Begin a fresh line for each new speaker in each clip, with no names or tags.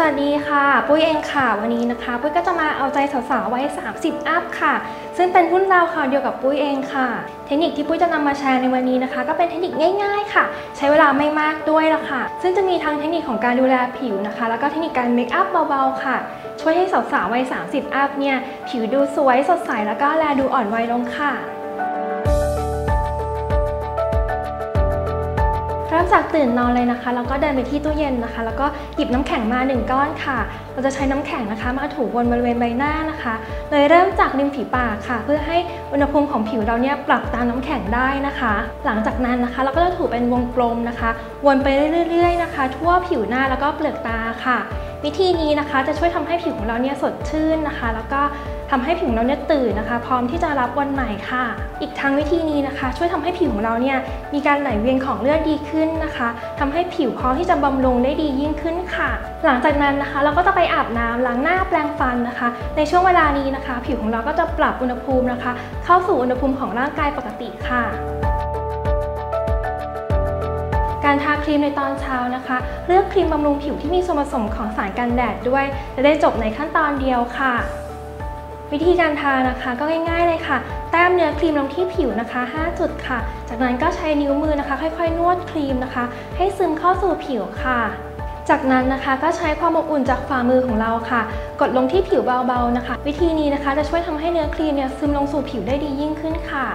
สวัสดีค่ะ ปุ้ยเองค่ะ วันนี้นะคะ ปุ้ยก็จะมาเอาใจสาวๆไว้ 30 อัพค่ะ ซึ่งเป็นรุ่นราวคราวเดียวกับปุ้ยเองค่ะ เทคนิคที่ปุ้ยจะนำมาแชร์ในวันนี้นะคะ ก็เป็นเทคนิคง่ายๆค่ะ ใช้เวลาไม่มากด้วยละค่ะ ซึ่งจะมีทั้งเทคนิคของการดูแลผิวนะคะ แล้วก็เทคนิคการเมคอัพเบาๆค่ะ ช่วยให้สาวๆวัย 30 อัพเนี่ย ผิวดูสวยสดใสแล้วก็แลดูอ่อนวัยลงค่ะ จากตื่นนอนเลยนะคะ แล้วก็เดินไปที่ตู้เย็นนะคะ แล้วก็หยิบน้ำแข็งมา 1 ก้อนค่ะ เราจะใช้น้ำแข็งนะคะมาถูบนบริเวณใบหน้านะคะโดยเริ่มจากริมฝีปากค่ะ เพื่อให้อุณหภูมิของผิวเราเนี่ยปรับตามน้ำแข็งได้นะคะ หลังจากนั้นนะคะ เราก็จะถูเป็นวงกลมนะคะ วนไปเรื่อยๆนะคะ ทั่วผิวหน้าแล้วก็เปลือกตาค่ะ วิธีนี้นะคะจะช่วยทำให้ผิวของเราเนี่ยสดชื่นนะคะ แล้วก็ทำให้ผิวเราเนี่ยตื่นนะคะ พร้อมที่จะรับวันใหม่ค่ะ อีกทั้งวิธีนี้นะคะ ช่วยทำให้ผิวของเราเนี่ยมีการไหลเวียนของเลือดดีขึ้นนะคะทำให้ผิวพร้อมที่จะบำรุงได้ดียิ่งขึ้นค่ะ หลังจากนั้นนะคะ เราก็จะไปอาบน้ำล้างหน้าแปรงฟันนะคะ ในช่วงเวลานี้นะคะ ผิวของเราก็จะปรับอุณหภูมินะคะ เข้าสู่อุณหภูมิของร่างกายปกติค่ะการทาครีมในตอนเช้านะคะ เลือกครีมบำรุงผิวที่มีส่วนผสมของสารกันแดดด้วย จะได้จบในขั้นตอนเดียวค่ะ วิธีการทานะคะก็ง่ายๆเลยค่ะ แต้มเนื้อครีมลงที่ผิวนะคะ 5 จุดค่ะ จากนั้นก็ใช้นิ้วมือนะคะ ค่อยๆ นวดครีมนะคะ ให้ซึมเข้าสู่ผิวค่ะ จากนั้นนะคะก็ใช้ความอบอุ่นจากฝ่ามือของเราค่ะ กดลงที่ผิวเบาๆนะคะ วิธีนี้นะคะจะช่วยทำให้เนื้อครีมเนี่ยซึมลงสู่ผิวได้ดียิ่งขึ้นค่ะ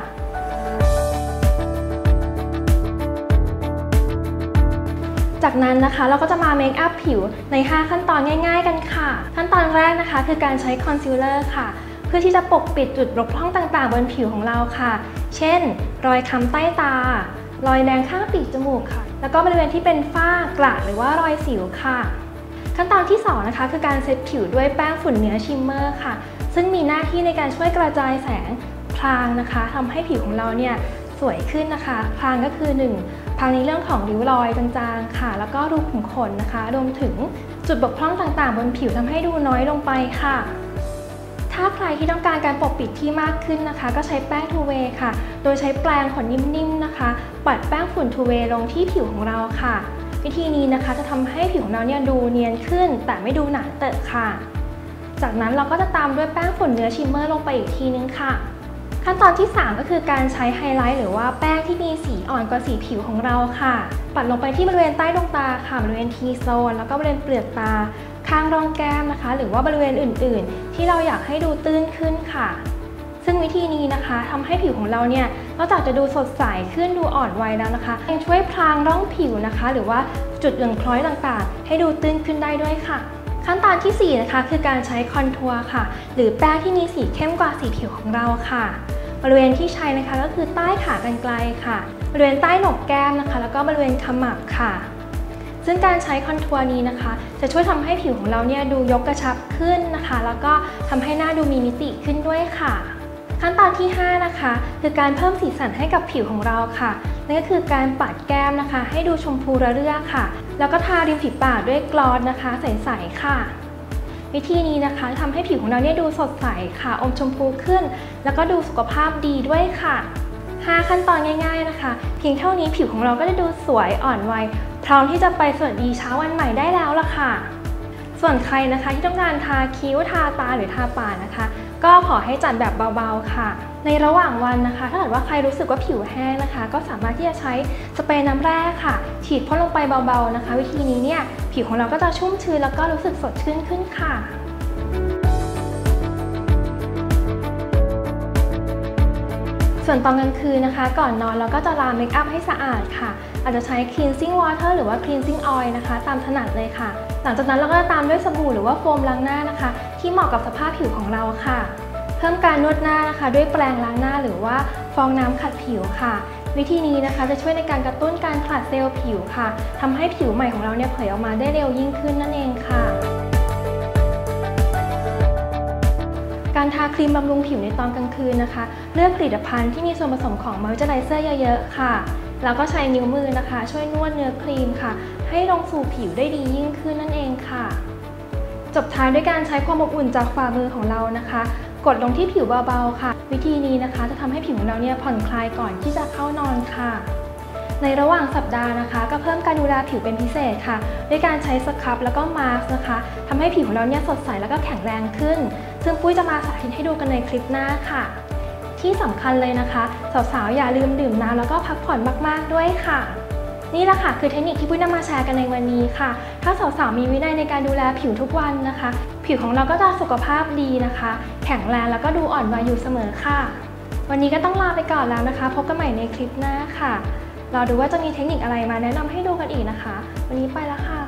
จากนั้นนะคะเราก็จะมาเมคอัพผิวใน 5 ขั้นตอนง่าย ๆ กันค่ะ ขั้นตอนแรกนะคะ คือการใช้คอนซีลเลอร์ค่ะ เพื่อที่จะปกปิดจุดบกพร่องต่างๆ บนผิวของเราค่ะ เช่น รอยค้ำใต้ตา รอยแดงข้างปีกจมูกค่ะ แล้วก็บริเวณที่เป็นฝ้ากระหรือว่ารอยสิวค่ะ ขั้นตอนที่ 2 นะคะ คือการเซตผิวด้วยแป้งฝุ่นเนื้อชิมเมอร์ค่ะ ซึ่งมีหน้าที่ในการช่วยกระจายแสงพรางนะคะทำให้ผิวของเราเนี่ยสวยขึ้นนะคะ พรางก็คือ 1 พรางในเรื่องของริ้วรอยจางๆค่ะ แล้วก็รูขุมขนนะคะ รวมถึงจุดบกพร่องต่างๆ บนผิวทำให้ดูน้อยลงไปค่ะ ถ้าใครที่ต้องการการปกปิดที่มากขึ้นนะคะ ก็ใช้แป้งทูเวย์ค่ะ โดยใช้แปรงขนนิ่มๆนะคะ ปัดแป้งฝุ่นทูเวย์ลงที่ผิวของเราค่ะ วิธีนี้นะคะจะทำให้ผิวของเราเนี่ยดูเนียนขึ้น แต่ไม่ดูหนาเตอะค่ะ จากนั้นเราก็จะตามด้วยแป้งฝุ่นเนื้อชิมเมอร์ลงไปอีกทีนึงค่ะขั้นตอนที่ 3 ก็คือการใช้ไฮไลท์หรือว่าแป้งที่มีสีอ่อนกว่าสีผิวของเราค่ะ ปัดลงไปที่บริเวณใต้ดวงตาค่ะบริเวณทีโซนแล้วก็บริเวณเปลือกตา ข้างร่องแก้มนะคะ หรือว่าบริเวณอื่นๆ ที่เราอยากให้ดูตื้นขึ้นค่ะ ซึ่งวิธีนี้นะคะทำให้ผิวของเราเนี่ยนอกจากจะดูสดใสขึ้นดูอ่อนวัยแล้วนะคะยังช่วยพรางร่องผิวนะคะ หรือว่าจุดหย่อนคล้อยต่างๆ ให้ดูตื้นขึ้นได้ด้วยค่ะขั้นตอนที่ 4 นะคะ คือการใช้คอนทัวร์ค่ะ หรือแป้งที่มีสีเข้มกว่าสีผิวของเราค่ะ บริเวณที่ใช้นะคะก็คือใต้ขากรรไกรค่ะ บริเวณใต้หนกแก้มนะคะ แล้วก็บริเวณขมับค่ะ ซึ่งการใช้คอนทัวร์นี้นะคะ จะช่วยทำให้ผิวของเราเนี่ยดูยกกระชับขึ้นนะคะ แล้วก็ทำให้หน้าดูมีมิติขึ้นด้วยค่ะ ขั้นตอนที่ 5 นะคะ คือการเพิ่มสีสันให้กับผิวของเราค่ะนั่นก็คือการปัดแก้มนะคะ ให้ดูชมพูระเรื่อค่ะ แล้วก็ทาริมฝีปากด้วยกลอสนะคะ ใสๆค่ะ วิธีนี้นะคะทำให้ผิวของเราเนี่ยดูสดใสค่ะ อมชมพูขึ้น แล้วก็ดูสุขภาพดีด้วยค่ะ5ขั้นตอนง่าย ๆนะคะ เพียงเท่านี้ผิวของเราก็จะดูสวยอ่อนวัย พร้อมที่จะไปสวัสดีเช้าวันใหม่ได้แล้วล่ะค่ะ ส่วนใครนะคะที่ต้องการทาคิ้วทาตาหรือทาปากนะคะ ก็ขอให้จัดแบบเบาๆค่ะ ในระหว่างวันนะคะ ถ้าเกิดว่าใครรู้สึกว่าผิวแห้งนะคะ ก็สามารถที่จะใช้สเปรย์น้ำแร่ค่ะ ฉีดพ่นลงไปเบาๆนะคะ วิธีนี้เนี่ยผิวของเราก็จะชุ่มชื้นแล้วก็รู้สึกสดชื่นขึ้นค่ะ ส่วนตอนกลางคืนนะคะ ก่อนนอนเราก็จะล้างเมคอัพให้สะอาดค่ะ อาจจะใช้ cleansing water หรือว่า cleansing oil นะคะ ตามถนัดเลยค่ะ หลังจากนั้นเราก็จะตามด้วยสบู่หรือว่าโฟมล้างหน้านะคะ ที่เหมาะกับสภาพผิวของเราค่ะ เพิ่มการนวดหน้านะคะ ด้วยแปรงล้างหน้าหรือว่าฟองน้ำขัดผิวค่ะ วิธีนี้นะคะจะช่วยในการกระตุ้นการผลัดเซลล์ผิวค่ะทำให้ผิวใหม่ของเราเนี่ยเผยออกมาได้เร็วยิ่งขึ้นนั่นเองค่ะ การทาครีมบำรุงผิวในตอนกลางคืนนะคะ เลือกผลิตภัณฑ์ที่มีส่วนผสมของมอยเจอไรเซอร์เยอะๆค่ะ แล้วก็ใช้นิ้วมือนะคะ ช่วยนวดเนื้อครีมค่ะ ให้ลงสู่ผิวได้ดียิ่งขึ้นนั่นเองค่ะ จบท้ายด้วยการใช้ความอบอุ่นจากฝ่ามือของเรานะคะ กดลงที่ผิวเบาๆค่ะ วิธีนี้นะคะ จะทำให้ผิวของเราเนี่ยผ่อนคลายก่อนที่จะเข้านอนค่ะในระหว่างสัปดาห์นะคะ ก็เพิ่มการดูแลผิวเป็นพิเศษค่ะ ด้วยการใช้สครับแล้วก็มาสก์นะคะทำให้ผิวของเราเนี่ยสดใสแล้วก็แข็งแรงขึ้น ซึ่งปุ้ยจะมาสาธิตให้ดูกันในคลิปหน้าค่ะ ที่สำคัญเลยนะคะ สาวๆ อย่าลืมดื่มน้ำแล้วก็พักผ่อนมากๆด้วยค่ะ นี่แหละค่ะคือเทคนิคที่ปุ้ยนำมาแชร์กันในวันนี้ค่ะ ถ้าสาวๆ มีวินัยในการดูแลผิวทุกวันนะคะ ผิวของเราก็จะสุขภาพดีนะคะ แข็งแรงแล้วก็ดูอ่อนวัยอยู่เสมอค่ะ วันนี้ก็ต้องลาไปก่อนแล้วนะคะ พบกันใหม่ในคลิปหน้าค่ะรอดูว่าจะมีเทคนิคอะไรมาแนะนำให้ดูกันอีกนะคะ วันนี้ไปแล้วค่ะ